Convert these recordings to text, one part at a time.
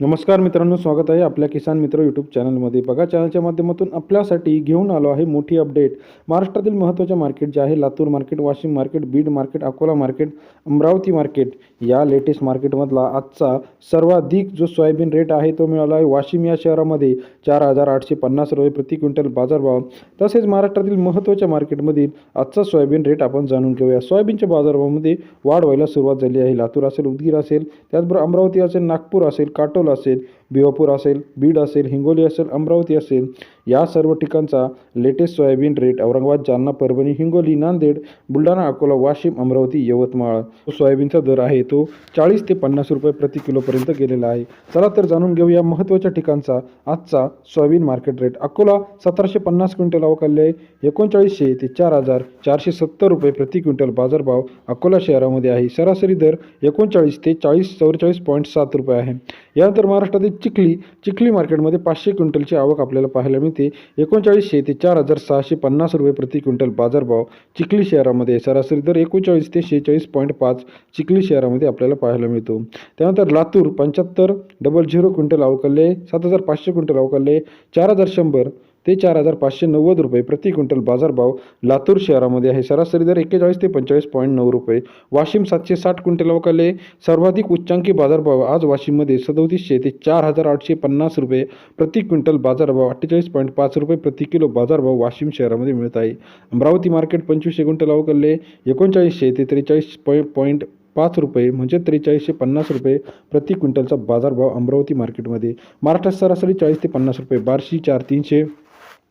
नमस्कार मित्रांनो स्वागत आहे आपल्या किसान मित्र यूट्यूब चॅनलमध्ये बघा चॅनलच्या माध्यमातून आपल्यासाठी घेऊन आलो आहे मोठी अपडेट महाराष्ट्रातील महत्त्वाच्या मार्केट जे आहे Latur market Washim market Beed market Akola market Amravati market या लेटेस्ट मार्केटमधला आजचा सर्वाधिक जो सोयाबीन रेट आहे तो मिळाला आहे वाशिम या शहरामध्ये. चार हजार आठशे पन्नास रुपये प्रति क्विंटल बाजारभाव. तसेच महाराष्ट्रातील महत्त्वाच्या मार्केटमधील आजचा सोयाबीन रेट आपण जाणून घेऊया. सोयाबीनच्या बाजारभावामध्ये वाढ व्हायला सुरुवात झाली आहे. लातूर असेल उदगीर असेल त्याचबरोबर अमरावती असेल नागपूर असेल काटोल असेल भिवापूर असेल बीड असेल हिंगोली असेल अमरावती असेल या सर्व ठिकाणचा latest soybean rate Aurangabad Jalna Parbhani Hingoli Nanded Buldhana Akola Washim Amravati Yavatmal. सोयाबीनचा दर आहे तो चाळीस ते पन्नास रुपये प्रति किलोपर्यंत गेलेला आहे. चला तर जाणून घेऊया महत्त्वाच्या ठिकाणचा आजचा सोयाबीन मार्केट रेट अकोला सतराशे पन्नास क्विंटल अवकाल्य आहे. एकोणचाळीसशे ते चार हजार चारशे सत्तर रुपये प्रति क्विंटल बाजारभाव अकोला शहरामध्ये आहे. सरासरी दर एकोणचाळीस ते चाळीस चौवेचाळीस पॉईंट सात रुपये आहे. यानंतर महाराष्ट्रातील चिखली चिखली मार्केटमध्ये पाचशे क्विंटलची आवक आपल्याला पाहायला मिळते. एकोणचाळीसशे ते चार हजार सहाशे पन्नास रुपये प्रति क्विंटल बाजारभाव चिखली शहरामध्ये. सरासरी दर एकोणचाळीस ते शेहेचाळीस पॉईंट पाच चिखली शहरामध्ये आपल्याला पाहायला मिळतो. त्यानंतर लातूर पंच्याहत्तर डबल झिरो क्विंटल अवकालले सात हजार पाचशे क्विंटल अवकालले चार हजार शंभर ते चार हजार पाचशे नव्वद रुपये प्रति क्विंटल बाजारभाव लातूर शहरामध्ये आहे. सरासरी दर एक्केचाळीस ते पंचेचाळीस पॉईंट नऊ रुपये. वाशिम सातशे साठ क्विंटल अवकाले सर्वाधिक उच्चांकी बाजारभाव आज वाशिममध्ये सदोतीसशे ते चार हजार आठशे पन्नास रुपये प्रति क्विंटल बाजारभाव अठ्ठेचाळीस पॉईंट पाच रुपये प्रति किलो बाजारभाव वाशिम शहरामध्ये मिळत आहे. अमरावती मार्केट पंचवीसशे क्विंटल अवकाले एकोणचाळीसशे ते त्रेचाळीस पॉई पॉईंट पाच रुपये म्हणजे त्रेचाळीसशे पन्नास रुपये प्रति क्विंटलचा बाजारभाव अमरावती मार्केटमध्ये. महाराष्ट्रात सरासरी चाळीस ते पन्नास रुपये. बार्शी चार तीनशे.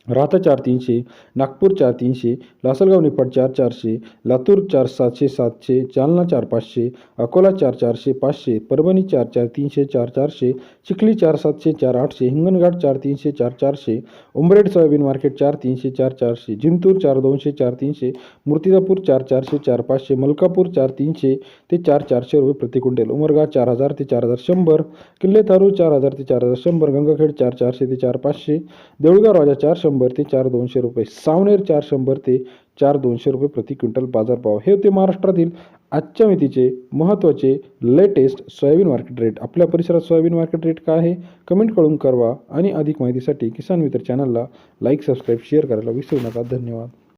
राहता चार तीनशे नागपूर चार तीनशे लासलगाव निफाड चार चारशे लातूर चार सातशे सातशे जालना चार पाचशे अकोला चार चारशे पाचशे परभणी चार चार तीनशे चार चारशे चिखली चार सातशे चार आठशे हिंगणघाट चार तीनशे चार चारशे उंबरेड सोयाबीन मार्केट चार तीनशे चार चारशे जिंतूर चार दोनशे चार तीनशे मूर्तिजापूर चार चारशे चार पाचशे मलकापूर चार तीनशे ते चार चारशे रुपये प्रति उमरगा चार हजार ते चार हजार शंभर किल्ले तारू चार हजार ते चार हजार शंभर गंगाखेड चार चारशे ते चार पाचशे देऊळगाव राजा चार शंभर शंभर ते चार दोनशे रुपये. सावनेर चार शंभर ते चार दोनशे रुपये प्रति क्विंटल बाजारभाव. हे होते महाराष्ट्रातील आजच्या मितीचे महत्त्वाचे लेटेस्ट सोयाबीन मार्केट रेट आपल्या परिसरात सोयाबीन मार्केट रेट काय आहे? कमेंट करून कळवा आणि अधिक माहितीसाठी किसान मित्र चॅनलला लाईक सबस्क्राईब शेअर करायला विसरू नका. धन्यवाद.